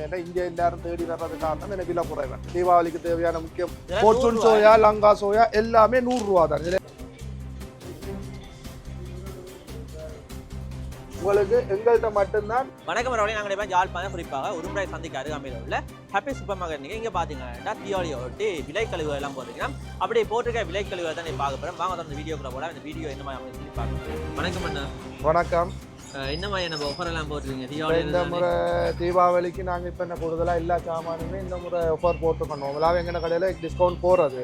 ஏன்னா இங்க எல்லாரும் தேடி வர்றது காரணம் எனக்கு விலை குறைவன் தீபாவளிக்கு தேவையான முக்கியம் போர்ச்சுன்? சோயா லங்கா சோயா எல்லாமே நூறு ரூபா தான் உங்களுக்கு எங்கள்கிட்ட மட்டும்தான் வணக்கம் ரவலி நாங்கள் இப்போ யாழ்ப்பாணம் குறிப்பாக உருமுறை சந்திக்கு அருகாமையில் உள்ள ஹாப்பி சூப்பர் மார்க்கெட் நீங்கள் இங்கே பார்த்தீங்கன்னா தீபாவளியை ஒட்டி விலை கழிவு எல்லாம் போட்டுக்கலாம் அப்படி போட்டிருக்க விலை கழிவு தான் நீ பார்க்க போகிறோம் வாங்க தொடர்ந்து வீடியோக்குள்ள போல இந்த வீடியோ என்ன மாதிரி சொல்லி பார்க்கலாம் வணக்கம் அண்ணா வணக்கம் என்ன ஆஃபர் எல்லாம் இந்த முறை தீபாவளிக்கு நாங்க இப்ப என்ன கூடுதலா எல்லா சாமானுமே இந்த முறை ஆஃபர் போட்டுருக்கோம் நார்மலாக எங்கன கடையில டிஸ்கவுண்ட் போறது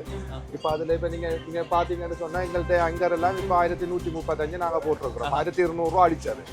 இப்போ அதுல இப்ப நீங்க நீங்க பாத்தீங்கன்னு சொன்னா எங்கள்கிட்ட அங்கரெல்லாம் இப்போ ஆயிரத்தி நூற்றி முப்பத்தஞ்சு நாங்க போட்டிருக்கிறோம். ஆயிரத்தி இருநூறுவா அடிச்சது.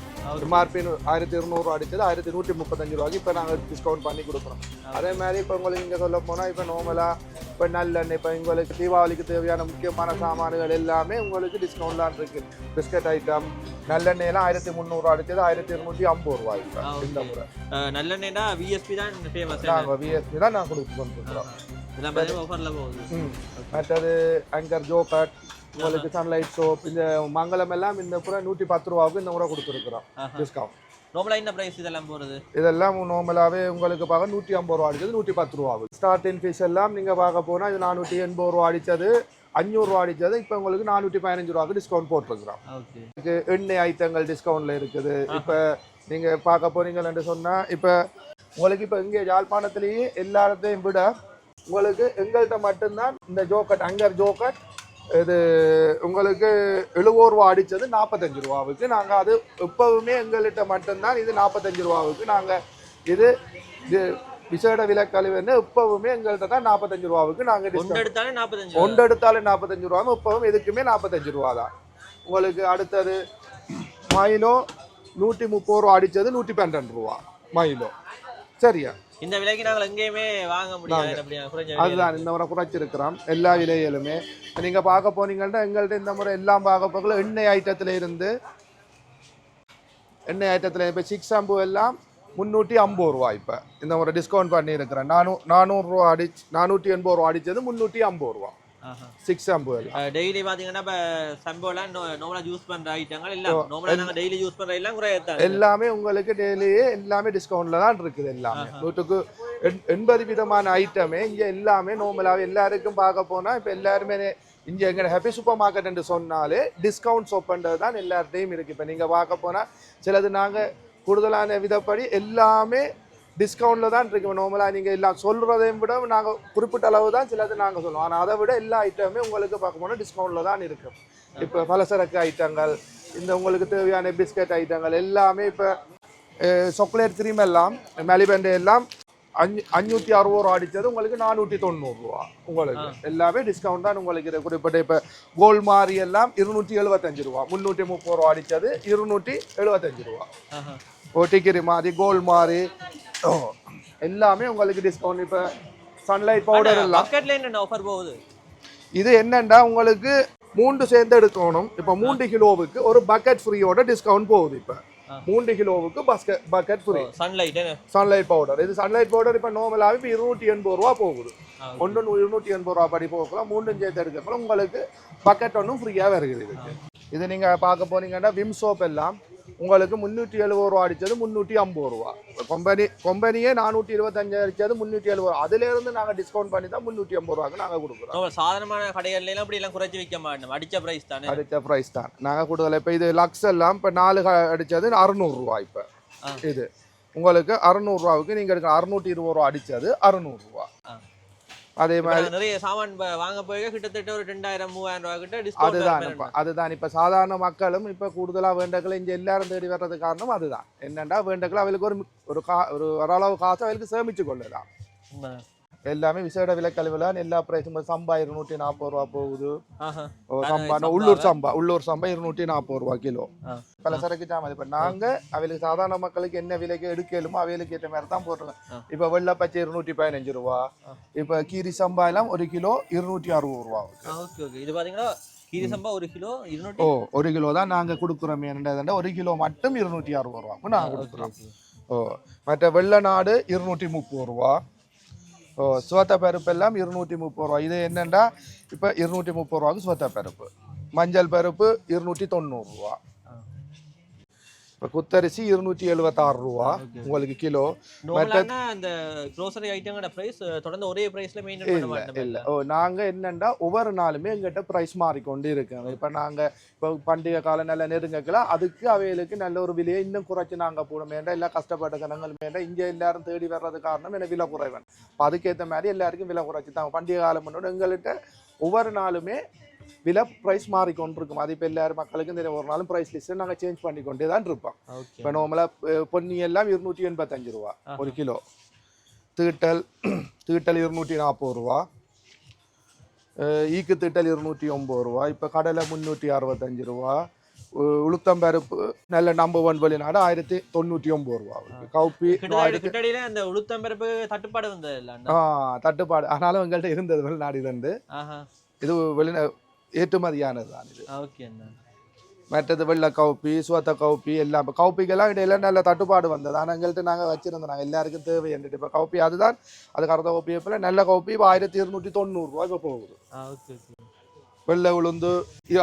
எம்ஆர்பி ஆயிரத்தி இருநூறுவா அடிச்சது ஆயிரத்தி நூற்றி முப்பத்தஞ்சு ரூபாய்க்கு இப்போ நாங்க டிஸ்கவுண்ட் பண்ணி கொடுக்குறோம். அதே மாதிரி இப்போ உங்களுக்கு இங்க சொல்ல போனா இப்போ நார்மலா இப்போ நல்லெண்ணெய் இப்போ உங்களுக்கு தீபாவளிக்கு தேவையான முக்கியமான சாமான்கள் எல்லாமே உங்களுக்கு டிஸ்கவுண்ட்லாம் இருக்கு. பிஸ்கட் ஐட்டம் நல்லெண்ணெய்லாம் ஆயிரத்தி முந்நூறுவா அடிச்சது ஆயிரத்தி இருநூற்றி ஐம்பது ரூபாய் இந்த. முறை அஹ் நல்லெண்ணெய்னா விஎஸ்பி தான் ஃபேமஸ் நாங்கள் விஎஸ்பி தான் நான் கொடுத்து கொண்டிருக்கிறோம் இதெல்லாம் மாதிரி ஆஃபரில் போகுது ம். மற்றது அங்கர் ஜோகட் உங்களுக்கு சன்லைட் சோப் இந்த மங்களம் எல்லாம் இந்த முறை நூற்றி பத்து ரூபாவுக்கு இந்த முறை கொடுத்துருக்குறோம். டிஸ்கவுண்ட் நார்மலாக என்ன ப்ரைஸ் இதெல்லாம் போகிறது இதெல்லாம் நார்மலாகவே உங்களுக்கு பார்க்க நூற்றி ஐம்பது ரூபா அடிச்சது நூற்றி பத்து ரூபா ஆகுது ஸ்டார்டிங் ஃபீஸ் எல்லாம் நீங்கள் பார்க்க போனால் இது நானூற்றி எண்பது ரூபா அடிச்சது அஞ்சூறுரூவா அடிச்சது. இப்போ உங்களுக்கு நானூற்றி பதினஞ்சு ரூபாய்க்கு டிஸ்கவுண்ட் போட்டிருக்கிறோம். ஓகே. இதுக்கு எண்ணெய் ஐட்டங்கள் டிஸ்கவுண்ட்ல இருக்குது. இப்போ நீங்க பார்க்க போறீங்கன்னு சொன்னா இப்போ உங்களுக்கு இப்போ இங்கே யாழ்ப்பாணத்திலேயே எல்லா இடத்தையும் விட உங்களுக்கு எங்கள்கிட்ட மட்டும்தான் இந்த ஜோக்கட் அங்கர் ஜோக்கட் இது உங்களுக்கு எழுபது ரூபா அடிச்சது நாற்பத்தஞ்சு ரூபாவுக்கு. நாங்கள் அது எப்பவுமே எங்கள்கிட்ட மட்டும்தான் இது நாற்பத்தஞ்சு ரூபாவுக்கு. நாங்கள் இது இது விசேட விலக்கழிவுன்னு எப்பவுமே எங்கள்கிட்ட தான் நாற்பத்தஞ்சு ரூபாவுக்கு நாங்கள் ஒன்று எடுத்தாலே நாற்பத்தஞ்சு ஒன்று எடுத்தாலும் நாற்பத்தஞ்சு ரூபா இப்பவும் எதுக்குமே நாற்பத்தஞ்சு ரூபா தான். உங்களுக்கு அடுத்தது மைலோ நூற்றி முப்பது ரூபா அடித்தது நூற்றி பன்னெண்டு ரூபா மைலோ சரியா? இந்த விலைக்கு நாங்கள் எங்கேயுமே வாங்க முடியாது. அதுதான் இந்த முறை குறைச்சிருக்கிறோம் எல்லா விலையிலுமே. நீங்கள் பார்க்க போனீங்கன்னா எங்கள்கிட்ட இந்த முறை எல்லாம் பார்க்க போகல எண்ணெய் ஐட்டத்தில் இருந்து எண்ணெய் ஐட்டத்தில் இப்போ சிக்ஸ் அம்பு எல்லாம் முந்நூற்றி ஐம்பது ரூபா இப்போ. இந்த முறை டிஸ்கவுண்ட் பண்ணியிருக்கிறேன். நானூ நானூறுரூவா அடிச்சு நானூற்றி எண்பது ரூபா அடித்தது முந்நூற்றி ஐம்பது ரூபா. சிக்ஸ் அஹ் டெய்லி பாத்தீங்கன்னா இப்ப சம்போலாம் நார்மலா யூஸ் பண்ற ஐட்டங்கள் எல்லாம் நார்மலா நாங்க டெய்லி யூஸ் பண்ற எல்லாம் உங்களுக்கு டெய்லியே எல்லாமே டிஸ்கவுண்ட்ல தான் இருக்குது எல்லாமே. நூற்றுக்கு எண்- எண்பது விதமான ஐட்டமே இங்க எல்லாமே நார்மலாகவே எல்லாருக்கும் பார்க்க போனா இப்போ எல்லாருமே இங்க எங்க ஹாப்பி சூப்பர் மார்க்கெட் என்று சொன்னாலே டிஸ்கவுண்ட் ஷாப்ன்றது தான் எல்லார்ட்டையும் இருக்கு. இப்போ நீங்க பார்க்க போனா சிலது நாங்க கூடுதலான விதப்படி எல்லாமே டிஸ்கவுண்ட்ல தான் இருக்கு. நார்மலாக நீங்க எல்லாம் சொல்றதையும் விட நாங்க குறிப்பிட்ட அளவு தான் சிலது நாங்க சொல்லுவோம். ஆனா அதை விட எல்லா ஐட்டமே உங்களுக்கு பார்க்க போனா டிஸ்கவுண்ட்ல தான் இருக்கு. இப்போ பலசரக்கு ஐட்டங்கள் இந்த உங்களுக்கு தேவையான பிஸ்கட் ஐட்டங்கள் எல்லாமே இப்போ சாக்லேட் க்ரீம் எல்லாம் மெலிபெண்ட் எல்லாம் அஞ்சு அஞ்சூற்றி அறுபது ரூபா அடித்தது உங்களுக்கு நானூற்றி தொண்ணூறுரூவா உங்களுக்கு எல்லாமே டிஸ்கவுண்ட் தான் உங்களுக்கு இது குறிப்பிட்ட இப்போ கோல்ட் மாரி எல்லாம் இருநூற்றி எழுபத்தஞ்சு ரூபா. முந்நூற்றி முப்பது ரூபா அடித்தது இருநூற்றி எழுபத்தஞ்சு ரூபா. ஆஹா. ஒட்டிக்கிரி மாதிரி கோல்ட் மாரி ஓ, எல்லாமே உங்களுக்கு டிஸ்கவுண்ட் இப்போ சன்லைட் பவுடர் எல்லாம். என்ன ஆஃபர் போகுது? இது என்னண்டா உங்களுக்கு மூன்று சேர்ந்து எடுக்கணும். இப்போ மூன்று கிலோவுக்கு ஒரு பக்கெட் ஃப்ரீயோட டிஸ்கவுண்ட் போகுது இப்போ. மூன்று கிலோவுக்கு basket bucket free Sunlight Sunlight powder இது சன்லைட் பவுடர் இப்போ நார்மலாகவே இப்போ இருநூற்றி எண்பது ரூபா போகுது. ஒன்று இருநூற்றி எண்பது ரூபா படி போகலாம் மூணும் சேர்த்து எடுக்கப்போ உங்களுக்கு பக்கெட் ஒன்றும் ஃப்ரீயாக வருகிறது. இது நீங்கள் பார்க்க போனீங்கன்னா விம் சோப் எல்லாம். உங்களுக்கு முந்நூற்றி எழுபது ரூபா அடித்தது முந்நூற்றி ஐம்பது ரூபா. கம்பெனி கம்பெனியே நானூற்றி இருபத்தஞ்சு அடித்தது முந்நூற்றி எழுபது. ரூபா அதுலேருந்து நாங்கள் டிஸ்கவுண்ட் பண்ணி தான் முந்நூற்றி ஐம்பது ரூபாய்க்கு நாங்கள் கொடுக்குறோம். சாதாரணமான கடைகள்ல எல்லாம் அப்படி எல்லாம் குறைச்சு விற்க மாட்டோம். அடிச்ச பிரைஸ் தானே? அடித்த ப்ரைஸ் தான். நாங்கள் கூடுதல் இப்போ இது லக்ஸ் எல்லாம் இப்போ நாலு அடிச்சது அறுநூறுவா இப்போ. இது. உங்களுக்கு அறுநூறுவாவுக்கு நீங்கள் எடுக்க அறுநூற்றி இருபது ரூபா அடித்தது அறுநூறுவா. அதே மாதிரி நிறைய சாமான் வாங்க போய் கிட்டத்தட்ட ஒரு ரெண்டாயிரம் மூவாயிரம் ரூபாய் கிட்ட அதுதான் இப்ப அதுதான். இப்போ சாதாரண மக்களும் இப்போ கூடுதலாக வேண்டக்களை இங்கே எல்லாரும் தேடி வர்றது காரணம் அதுதான். என்னண்டா வேண்டக்கள் அவளுக்கு ஒரு மி- ஒரு கா ஒரு ஓரளவு காசு அவளுக்கு சேமிச்சு கொள்ளலாம் எல்லாமே விசேட விலைக்கழிவுலாம் எல்லா பிரைஸும் சம்பா இருநூற்றி நாற்பது ரூபா போகுது. சம்பா? உள்ளூர் சம்பா உள்ளூர் சம்பா இருநூற்றி நாற்பது ரூபா கிலோ. பல சரக்கு சாமான் இப்போ நாங்கள் அவளுக்கு சாதாரண மக்களுக்கு என்ன விலைக்கு எடுக்கலுமோ அவைகளுக்கு ஏற்ற மாதிரி தான் போட்டுருக்கோம். இப்போ வெள்ளை பச்சை இருநூற்றி பதினஞ்சு ரூபா. இப்போ கீரி சம்பா எல்லாம் ஒரு கிலோ இருநூற்றி அறுபது ரூபா இது சம்பா ஒரு கிலோ ஓ ஒரு கிலோ தான் நாங்கள் கொடுக்குறோம். என்னடா ஒரு கிலோ மட்டும் இருநூற்றி அறுபது ரூபா நாங்கள் கொடுக்குறோம். ஓ மற்ற வெள்ளை நாடு இருநூற்றி முப்பது ரூபா. ஓ சுவத்த பருப்பு எல்லாம் இருநூற்றி முப்பது ரூபா. இது என்னென்னா இப்போ இருநூற்றி முப்பது ரூபாய்க்கு சுவத்த பருப்பு. மஞ்சள் பருப்பு இருநூற்றி தொண்ணூறுரூவா இப்போ குத்தரிசி இருநூற்றி எழுபத்தாறு ரூபா. உங்களுக்கு கிலோ. அந்த க்ரோசரி ஐட்டங்களோட பிரைஸ் தொடர்ந்து ஒரே பிரைஸ்ல பண்ண இல்ல இல்ல. ஓ நாங்க என்னண்டா ஒவ்வொரு நாளுமே எங்கிட்ட ப்ரைஸ் மாறிக்கொண்டு இருக்கு இப்ப நாங்க இப்போ பண்டிகை காலம் நல்ல நெருங்கக்கல அதுக்கு அவைகளுக்கு நல்ல ஒரு விலையை இன்னும் குறைச்சு நாங்க போடுமேண்டா எல்லாம் கஷ்டப்பட்ட ஜனங்கள் மேண்டா இங்க எல்லாரும் தேடி வர்றது காரணம் எனக்கு விலை குறைவன். அதுக்கேத்த மாதிரி எல்லாருக்கும் விலை குறைச்சு தான் பண்டிகை காலம் முன்னோட எங்கள்கிட்ட ஒவ்வொரு நாளுமே விலை ப்ரைஸ் மாறிக்கொண்டிருக்கும். அது இப்போ எல்லாரும் மக்களுக்கும் தெரியும். ஒரு நாளும் ப்ரைஸ் லிஸ்ட்டை நாங்கள் சேஞ்ச் பண்ணிக்கொண்டே தான் இருப்போம். இப்போ நார்மலாக பொன்னி எல்லாம் இருநூற்றி எண்பத்தஞ்சு ரூபா ஒரு கிலோ. தீட்டல் தீட்டல் இருநூற்றி நாற்பது ரூபா. ஈக்கு தீட்டல் இருநூற்றி ஒம்பது ரூபா. இப்போ கடலை முந்நூற்றி அறுபத்தஞ்சு ரூபா. உளுத்தம்பருப்பு நல்ல நம்பர் ஒன் வெளிநாடு ஆயிரத்தி தொண்ணூற்றி ஒம்பது ரூபா. கவுப்பி உளுத்தம்பருப்பு தட்டுப்பாடு வந்தது ஆ தட்டுப்பாடு. ஆனாலும் எங்கள்கிட்ட இருந்தது வெளிநாடு ஆஹா. இது வெளிநா ஏற்றுமதியானது தான் இது மற்றது வெள்ளை கவுப்பி சுவத்த கவுப்பி எல்லாம். இப்போ கவுப்பிக்கெல்லாம் இடையில நல்ல தட்டுப்பாடு வந்தது. ஆனால் எங்கள்கிட்ட நாங்கள் வச்சிருந்தோம். நாங்கள் எல்லாருக்கும் தேவை என்றிட்டு இப்போ கவுப்பி அதுதான். அது கறந்த கவுப்பி இப்போ நல்ல கவுப்பி. இப்போ ஆயிரத்தி இருநூற்றி தொண்ணூறுரூவா இப்போ போகுது. ஓகே ஓகே வெள்ளை உளுந்து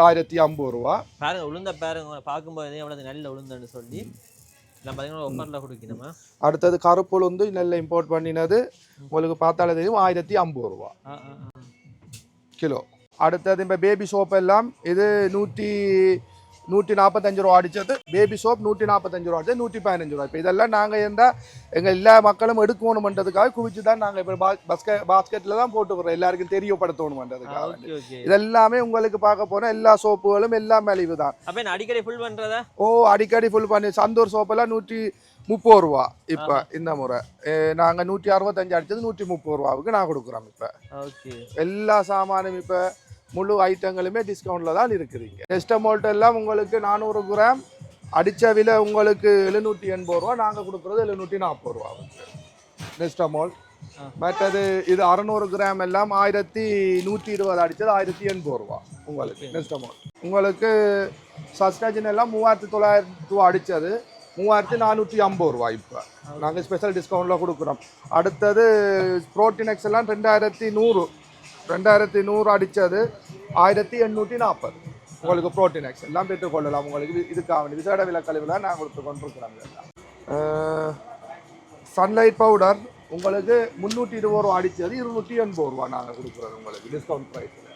ஆயிரத்தி ஐம்பது ரூபா. பாருங்க உளுந்த பாருங்க. பார்க்கும்போது எவ்வளவு நல்ல உளுந்துன்னு சொல்லி அடுத்தது கருப்பு உளுந்து நல்ல இம்போர்ட் பண்ணினது. உங்களுக்கு பார்த்தாலே தெரியும். ஆயிரத்தி ஐம்பது ரூபா. கிலோ. அடுத்தது இப்போ பேபி சோப் எல்லாம் இது நூற்றி நூற்றி நாற்பத்தஞ்சு ரூபா அடிச்சது. பேபி சோப் நூற்றி நாற்பத்தஞ்சு ரூபா அடிச்சது நூற்றி பதினஞ்சு ரூபா. இப்போ இதெல்லாம் நாங்கள் இருந்தால் எங்கள் எல்லா மக்களும் எடுக்கணுமன்றதுக்காக குவிச்சு தான் நாங்கள் இப்போ பஸ்கெ பாஸ்கெட்டில் தான் போட்டுக்கிறோம். எல்லாருக்கும் தெரியப்படுத்தணுமன்றதுக்காக இதெல்லாமே உங்களுக்கு பார்க்க போனால் எல்லா சோப்புகளும் எல்லா மலிவு தான். அடிக்கடி ஃபுல் பண்றதா? ஓ அடிக்கடி ஃபுல் பண்ணி சந்தூர் சோப்பெல்லாம் நூற்றி முப்பது ரூபா இப்போ இந்த முறை. நாங்கள் நூற்றி அறுபத்தஞ்சு அடிச்சது நூற்றி முப்பது ரூபாவுக்கு நான் கொடுக்குறோம் இப்போ. ஓகே. எல்லா சாமானும் இப்போ முழு ஐட்டங்களுமே டிஸ்கவுண்ட்டில் தான் இருக்குதுங்க நெஸ்டமோல்ட் எல்லாம் உங்களுக்கு நானூறு கிராம் அடித்த விலை உங்களுக்கு எழுநூற்றி எண்பது ரூபா நாங்கள் கொடுக்குறது எழுநூற்றி நாற்பது ரூபா நெஸ்டமோல். மற்றது இது அறநூறு கிராம் எல்லாம் ஆயிரத்தி நூற்றி இருபது அடித்தது ஆயிரத்தி எண்பது ரூபா உங்களுக்கு நெஸ்டமோல் உங்களுக்கு சஸ்டாஜின் எல்லாம் மூவாயிரத்தி தொள்ளாயிரத்தி ரூபா அடித்தது மூவாயிரத்தி நானூற்றி ஐம்பது ரூபா இப்போ. நாங்கள் ஸ்பெஷல் டிஸ்கவுண்ட்டில் கொடுக்குறோம். அடுத்தது ப்ரோட்டீனெக்ஸ் எல்லாம் ரெண்டாயிரத்தி நூறு. ரெண்டாயிரத்தி நூறு அடித்தது ஆயிரத்தி எண்ணூற்றி நாற்பது. உங்களுக்கு ப்ரோட்டீனெக்ஸ் எல்லாம் பெற்றுக்கொள்ளலாம். உங்களுக்கு இதுக்காக வேண்டி விசேட விலக்கழிவுலாம் நான் கொடுத்து கொண்டிருக்கிறோம் சன்லைட் பவுடர் உங்களுக்கு முந்நூற்றி இருபது ரூபா அடித்தது இருநூற்றி எண்பது ரூபா நாங்கள் கொடுக்குறோம் உங்களுக்கு டிஸ்கவுண்ட் ப்ரைஸில்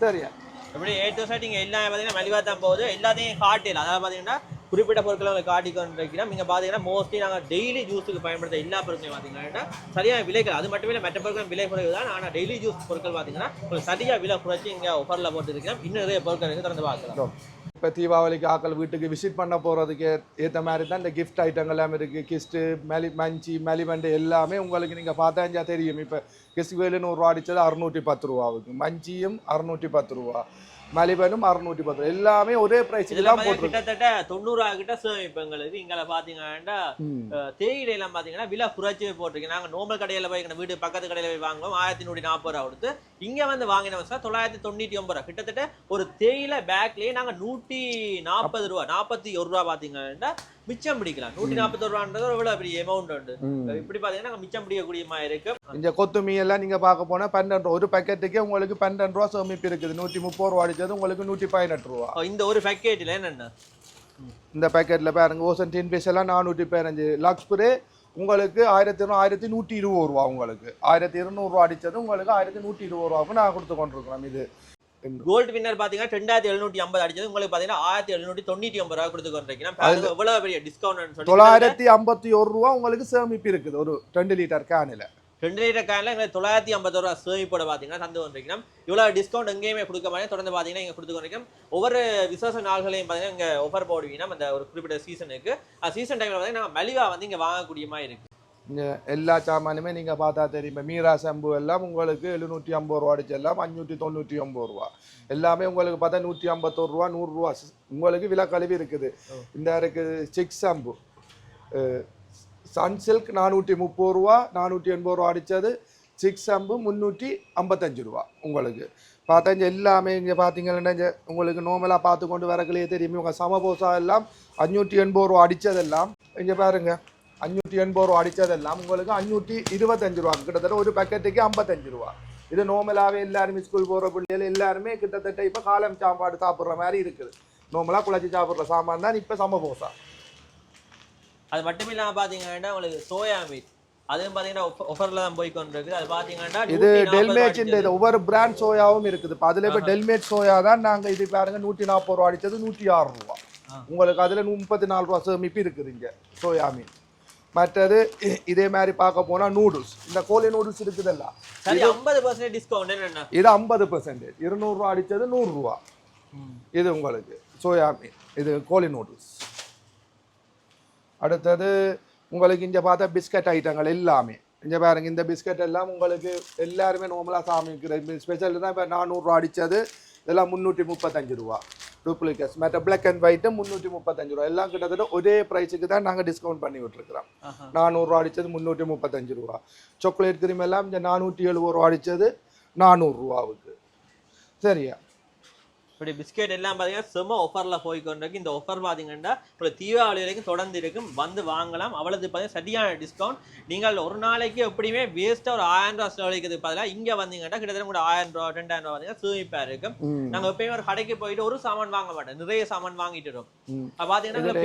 சரியா? எப்படி ஏ டு சைட் இங்க எல்லாம் பார்த்தீங்கன்னா மலிவாக தான் போகுது. எல்லாத்தையும் காட்டில் அதாவது பார்த்தீங்கன்னா குறிப்பிட்ட பொருட்களை உங்களுக்கு காட்டி கொண்டிருக்கிறோம் நீங்கள் பார்த்தீங்கன்னா மோஸ்ட்லி நாங்கள் டெய்லி ஜூஸுக்கு பயன்படுத்த எல்லா பொருட்களையும் பார்த்தீங்கன்னா சரியான விலைகள் அது மட்டுமே இல்லை மற்ற பொருட்கள் விலை குறைவு தான். ஆனால் டெய்லி ஜூஸ் பொருட்கள் பார்த்தீங்கன்னா உங்களுக்கு சரியாக விலை குறைச்சி இங்கே ஆஃபரில் போட்டுருக்கிறோம். இன்னும் நிறைய பொருட்கள் இருக்குது திறந்து பார்க்கலாம். இப்போ தீபாவளிக்கு ஆக்கள் வீட்டுக்கு விசிட் பண்ண போகிறதுக்கு ஏற்ற மாதிரி தான் இந்த கிஃப்ட் ஐட்டங்கள் எல்லாம் இருக்குது கிஸ்ட்டு மெலி மஞ்சி மெலிமண்டு எல்லாமே உங்களுக்கு நீங்கள் பார்த்தாஞ்சா தெரியும். இப்போ கிஸ்ட் வேலு நூறுரூவா அடித்தது அறுநூற்றி பத்து ரூபாவுக்கு. மஞ்சியும் அறுநூற்றி பத்து ரூபா. மலிபனும் அறுநூற்றி பத்து எல்லாமே ஒரே ப்ரைஸுக்கு தான் கிட்டத்தட்ட தொண்ணூறு கிட்ட சேமிப்புங்களுக்கு இங்கே பார்த்தீங்கன்னா ம். அஹ், தேயிலை எல்லாம் பார்த்தீங்கன்னா விலை குறைச்சி போட்டிருக்கு. நாங்கள் நோமல் கடையில் போய் எங்க வீடு பக்கத்து கடையில் போய் வாங்குவோம். ஆயிரத்தி நூற்றி நாற்பது ரூபா கொடுத்து இங்கே வந்து வாங்கினோம் சார் தொள்ளாயிரத்தி தொண்ணூற்றி ஒன்பது ரூபா. கிட்டத்தட்ட ஒரு தேயிலை பேக்லேயே நாங்கள் நூற்றி நாற்பது ரூபா நாற்பத்தி ஒரு ரூபா பார்த்தீங்கன்னா மிச்சம் பிடிக்கலாம். நூற்றி நாற்பத்தி ரூபான்றது ஒரு எவ்வளோ பெரிய அமௌண்ட் உண்டு. இப்படி பார்த்தீங்கன்னா நாங்கள் மிச்சம் பிடிக்கக்கூடிய மாதிரி இருக்கு. இந்த கொத்துமீ எல்லாம் நீங்கள் பார்க்க போனால் பன்னெண்டு ஒரு பேக்கெட்டுக்கே உங்களுக்கு பன்னெண்டு ரூபா சேமிப்பு இருக்குது. நூற்றி முப்பது ரூபா அடித்தது உங்களுக்கு நூற்றி பதினெட்டு ரூபா. இந்த ஒரு பேக்கேஜில் என்னென்ன? இந்த பேக்கெட்டில் பாருங்க ஓசன் டீன் பீஸ் எல்லாம் நானூற்றி பதினஞ்சு. லக்ஸ் ஸ்ப்ரே உங்களுக்கு ஆயிரத்தி இருநூறு ஆயிரத்தி நூற்றி இருபது ரூபா உங்களுக்கு. ஆயிரத்தி இருநூறுவா அடித்தது உங்களுக்கு ஆயிரத்தி நூற்றி இருபது ரூபாவுக்கு நான் கொடுத்து கொண்டிருக்கிறோம் இது. கோல்டு வின்னர் பார்த்தீங்கன்னா ரெண்டாயிரத்தி எழுநூற்றி ஐம்பது அடிச்சது. உங்களுக்கு பார்த்தீங்கன்னா ஆயிரத்தி எழுநூற்றி தொண்ணூற்றி ஒன்பது ரூபா கொடுத்து கொண்டிருக்கிறேன் பாருங்க எவ்வளவு பெரிய டிஸ்கவுண்ட் தொள்ளாயிரத்தி ஐம்பத்தி ஒரு ரூபா உங்களுக்கு சேமிப்பு இருக்குது. ஒரு ரெண்டு லிட்டர் கேனில் ரெண்டு லிட்டர் கேனில் எங்களுக்கு தொள்ளாயிரத்தி ஐம்பது ரூபா சேமிப்போட பார்த்தீங்கன்னா தந்து கொண்டிருக்கிறோம் இவ்வளோ டிஸ்கவுண்ட் எங்கேயுமே கொடுக்க மாதிரி தொடர்ந்து பார்த்தீங்கன்னா இங்கே கொடுத்து கொண்டிருக்கோம் ஒவ்வொரு விசேஷ நாள்களையும் பார்த்தீங்கன்னா இங்கே ஆஃபர் போடுவீங்கன்னா அந்த ஒரு குறிப்பிட்ட சீசனுக்கு அந்த சீசன் டைமில் பார்த்தீங்கன்னா நாங்கள் மலிவா வந்து இங்கே வாங்கக்கூடிய மாதிரி இருக்கு. இங்க எல்லா சாமானுமே நீங்கள் பார்த்தா தெரியும். மீரா சம்பு எல்லாம் உங்களுக்கு எழுநூற்றி ஐம்பது ரூபா அடிச்சு எல்லாம் அஞ்சூற்றி தொண்ணூற்றி ஒம்பது ரூபா. எல்லாமே உங்களுக்கு பார்த்தா நூற்றி ஐம்பத்தோரு ரூபா நூறுரூவா உங்களுக்கு விலை கழுவி இருக்குது. இந்த இருக்குது சிக்ஸ் சம்பு சன் சில்க் நானூற்றி முப்பது ரூபா நானூற்றி எண்பது ரூபா அடித்தது சிக்ஸ் சம்பு முந்நூற்றி ஐம்பத்தஞ்சு ரூபா உங்களுக்கு. பார்த்தா எல்லாமே இங்கே பார்த்தீங்கன்னா இங்க உங்களுக்கு நார்மலாக பார்த்து கொண்டு வரக்குள்ளேயே தெரியும். உங்கள் சமபோசா எல்லாம் அஞ்சூற்றி எண்பது ரூபா அடித்ததெல்லாம் இங்கே பாருங்க. அஞ்சூற்றி எண்பது ரூபா அடித்ததெல்லாம் உங்களுக்கு அஞ்சூற்றி இருபத்தஞ்சு ரூபா கிட்டத்தட்ட ஒரு பேக்கெட்டுக்கு ஐம்பத்தஞ்சு ரூபா இது நார்மலாகவே எல்லாருமே ஸ்கூல் போகிற பிள்ளைகள் எல்லாருமே கிட்டத்தட்ட இப்போ காலம் சாப்பாடு சாப்பிட்ற மாதிரி இருக்குது நார்மலாக குழச்சி சாப்பிட்ற சாமான் தான் இப்போ சமபோசா அது மட்டும் இல்லாம பாத்தீங்கன்னா உங்களுக்கு சோயா மீட் அதுவும் பாத்தீங்கன்னா ஆஃபர்ல தான் போய் கொண்டிருக்கு அது பாத்தீங்கன்னா இது 140 டெல்மேட். இது ஒவ்வொரு பிராண்ட் சோயாவும் இருக்குது இப்போ அதுல இப்போ டெல்மேட் சோயா தான் நாங்க இது பாருங்க நூற்றி நாற்பது ரூபா அடிச்சது நூற்றி ஆறு ரூபா. உங்களுக்கு அதுல முப்பத்தி நாலு ரூபா சேமிப்பு இருக்குது இங்க சோயா மீன் மற்றது இதே மாதிரி பார்க்க போனா நூடுல்ஸ் இந்த கோழி நூடுல்ஸ் இருக்குதல்ல. சரி ஐம்பது பர்சன்ட் டிஸ்கவுண்ட் என்னென்ன இது ஐம்பது பெர்சன்டேஜ் இருநூறுவா அடிச்சது நூறுரூவா இது உங்களுக்கு. சோயா மீன். இது கோழி நூடுல்ஸ் அடுத்தது உங்களுக்கு இங்கே பார்த்தா பிஸ்கட் ஐட்டங்கள் எல்லாமே. இங்கே பாருங்க இந்த பிஸ்கட் எல்லாம் உங்களுக்கு எல்லாருமே நார்மலாக சாமிக்கிற ஸ்பெஷல் தான் இப்போ நானூறுரூவா அடித்தது. இதெல்லாம் முந்நூற்றி முப்பத்தஞ்சு ரூபா. டூப்ளிகேட்ஸ் மற்ற பிளாக் அண்ட் ஒயிட்டு முந்நூற்றி முப்பத்தஞ்சு ரூபா. எல்லாம் கிட்டத்தட்ட ஒரே ப்ரைஸுக்கு தான் நாங்கள் டிஸ்கவுண்ட் பண்ணி விட்டுருக்குறோம். நானூறுரூவா அடித்தது முந்நூற்றி முப்பத்தஞ்சு ரூபா. சாக்லேட் கிரீம் எல்லாம் இந்த நானூற்றி எழுபது ரூபா அடித்தது நானூறுரூவாவுக்கு சரியா? இப்படி பிஸ்கெட் எல்லாம் பாத்தீங்கன்னா செம ஆஃபர்ல போய் கொண்டிருக்கு இந்த ஆஃபர் பாத்தீங்கன்னா ஒரு தீபாவளி வரைக்கும் தொடர்ந்து இருக்கும் வந்து வாங்கலாம். அவ்வளவு பாத்தீங்கன்னா சரியான டிஸ்கவுண்ட் நீங்கள் ஒரு நாளைக்கு எப்படியுமே வேஸ்டா ஒரு ஆயிரம் ரூபா செலவழிக்கிறதுக்கு பதிலாக இங்க வந்தீங்கன்னா கிட்டத்தட்ட கூட ஆயிரம் ரூபா ரெண்டாயிரம் ரூபா பாத்தீங்கன்னா சேமிப்பா இருக்கும். ம். நாங்க எப்பயுமே ஒரு கடைக்கு போயிட்டு ஒரு சாமான் வாங்க மாட்டோம். நிறைய சாமான் வாங்கிட்டு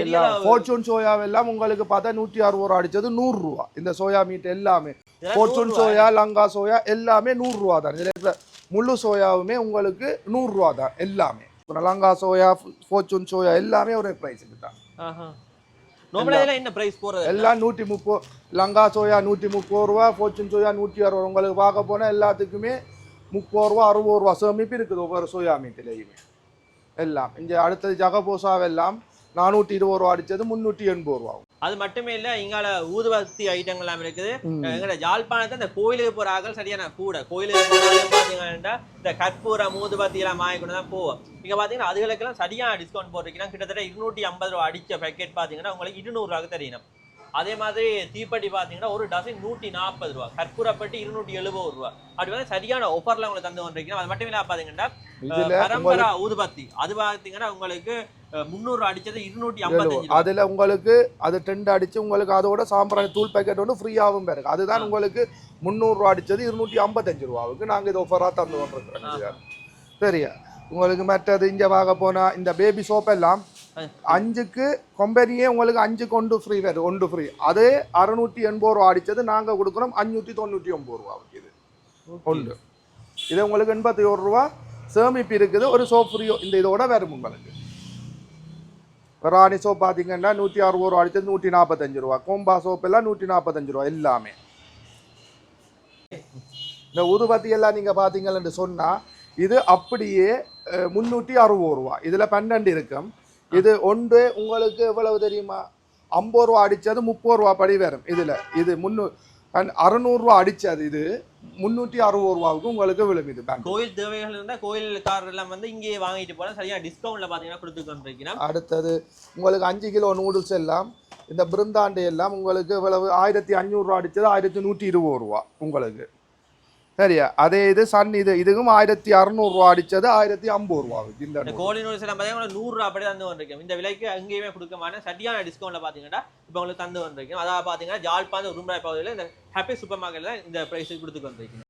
எல்லாம் ஃபார்ச்சூன் சோயாவெல்லாம் உங்களுக்கு பார்த்தா நூற்றி அறுபது ரூபா அடிச்சது நூறுரூவா இந்த சோயா மீட் எல்லாமே. ஃபார்ச்சூன். சோயா லங்கா சோயா எல்லாமே நூறுரூவா தான். இதில் முழு சோயாவுமே உங்களுக்கு நூறுரூவா தான் எல்லாமே. இப்போ லங்கா சோயா ஃபார்ச்சூன் சோயா எல்லாமே ஒரே ப்ரைஸுக்கு தான். என்ன பிரைஸ் போறது எல்லாம் நூற்றி முப்பது லங்கா சோயா நூற்றி முப்பது ரூபா ஃபார்ச்சூன் சோயா நூற்றி அறுபது உங்களுக்கு பார்க்க போனால் எல்லாத்துக்குமே முப்பது ரூபா அறுபது ரூபா சேமிப்பு இருக்குது ஒவ்வொரு சோயா மீட்டிலையுமே எல்லாம். இங்கே அடுத்தது ஜகபோசாவெல்லாம் நானூற்றி இருபது ரூபா அடித்தது முந்நூற்றி எண்பது ரூபா. அது மட்டுமே இல்ல இங்கால ஊதுபத்தி ஐட்டங்கள் எல்லாம் இருக்குது. எங்கட யாழ்ப்பாணத்தை இந்த கோயிலுக்கு போற ஆட்கள் சரியான கூட. கோயிலுக்கு போனாலும் பாத்தீங்கன்னா இந்த கற்பூரம் ஊதுபத்தி எல்லாம் வாங்கி கொண்டு தான் போவோம். இங்க பாத்தீங்கன்னா அதுகளுக்கெல்லாம் சரியான டிஸ்கவுண்ட் போட்டிருக்கீங்கன்னா கிட்டத்தட்ட இருநூற்றி ஐம்பது ரூபா அடிச்ச பேக்கெட் பாத்தீங்கன்னா உங்களுக்கு இருநூறு ரூபாய்க்கு தெரியணும். அதே மாதிரி தீப்பெட்டி பாத்தீங்கன்னா ஒரு டசன் நூற்றி நாற்பது ரூபா. கற்பூரப்பட்டி இருநூற்றி எழுபது ரூபா. அப்படி வந்து சரியான ஆஃபர்ல உங்களுக்கு தந்து கொண்டிருக்கீங்க அது மட்டும் இல்லாம பாத்தீங்கன்னா பரம்பரா ஊதுபத்தி. அது பாத்தீங்கன்னா உங்களுக்கு முந்நூறு அடிச்சது இருநூற்றி ஐம்பத்தஞ்சு அதுல உங்களுக்கு அது டெண்ட் அடிச்சு உங்களுக்கு அதோட சாம்பிராணி தூள் பேக்கெட் ஒன்று ஃப்ரீயாகவும் இருக்கு அதுதான் உங்களுக்கு முந்நூறுரூவா அடிச்சது இருநூற்றி ஐம்பத்தஞ்சு ரூபாவுக்கு நாங்க இது ஆஃபராக தந்து கொண்டிருக்கிறோம். சரியா? உங்களுக்கு மற்றது இங்க பார்க்க போனா இந்த பேபி சோப் எல்லாம் அஞ்சுக்கு கம்பெனியே உங்களுக்கு அஞ்சு கொண்டு ஃப்ரீ வருது ஒன்று ஃப்ரீ அதே அறுநூற்றி எண்பது ரூபா அடிச்சது நாங்க கொடுக்குறோம் அஞ்சூற்றி தொண்ணூற்றி ஒம்பது ரூபாவுக்கு இது. ஒன்று. இது உங்களுக்கு எண்பத்தி ஒரு ரூபா சேமிப்பு இருக்குது ஒரு சோப் ஃப்ரீ இந்த இதோட வரும் உங்களுக்கு. ராணி சோப் பார்த்தீங்கன்னா நூற்றி அறுபது ரூபா அடித்தது நூற்றி நாற்பத்தஞ்சு ரூபா. கோம்பா சோப் எல்லாம் நூற்றி நாற்பத்தஞ்சு ரூபா எல்லாமே. இந்த ஊதுபத்தி எல்லாம் நீங்கள் பார்த்தீங்கன்னு சொன்னால் இது அப்படியே முந்நூற்றி அறுபது ரூபா. இதில் பன்னெண்டு இருக்கும். இது ஒன்று உங்களுக்கு எவ்வளவு தெரியுமா? ஐம்பது ரூபா அடித்தது முப்பது ரூபா படி வரும். இதில் இது முன்னூ அறுநூறுவா அடித்தது இது. முந்நூற்றி அறுபது ரூபாவுக்கு உங்களுக்கு விழும் இது பேங்க் கோயில் தேவைகள் இருந்தா கோயில்காரர் எல்லாம் வந்து இங்கேயே வாங்கிட்டு போலாம். சரியா டிஸ்கவுண்ட்ல பாத்தீங்கன்னா கொடுத்து கொண்டிருக்கிறோம் அடுத்தது உங்களுக்கு அஞ்சு கிலோ நூடுல்ஸ் எல்லாம் இந்த பிருந்தாண்டு எல்லாம் உங்களுக்கு இவ்வளவு ஆயிரத்தி அஞ்சூறுரூவா அடிச்சது ஆயிரத்தி நூற்றி இருபது ரூபா உங்களுக்கு. சரியா அதே இது சன் இது இதுக்கும் ஆயிரத்தி அறநூறுவா அடிச்சது ஆயிரத்தி ஐம்பது ரூபாவுக்கு இந்த கோழி நூல்ஸ் எல்லாம் பாத்தீங்கன்னா நூறு ரூபா அப்படி தந்து வந்திருக்கோம் இந்த விலைக்கு எங்கேயுமே கொடுக்க மாட்டேன் சரியான டிஸ்கவுண்ட்ல பாத்தீங்கன்னா இப்போ உங்களுக்கு தந்து வந்திருக்கோம் அதாவது பாத்தீங்கன்னா ஜாழ்ப்பாணம் உரும்பராய் பகுதியில் இந்த ஹாப்பி சூப்பர் மார்க்கெட்ல இந்த பிரைஸுக்கு கொடுத்து வந்திருக்கோம்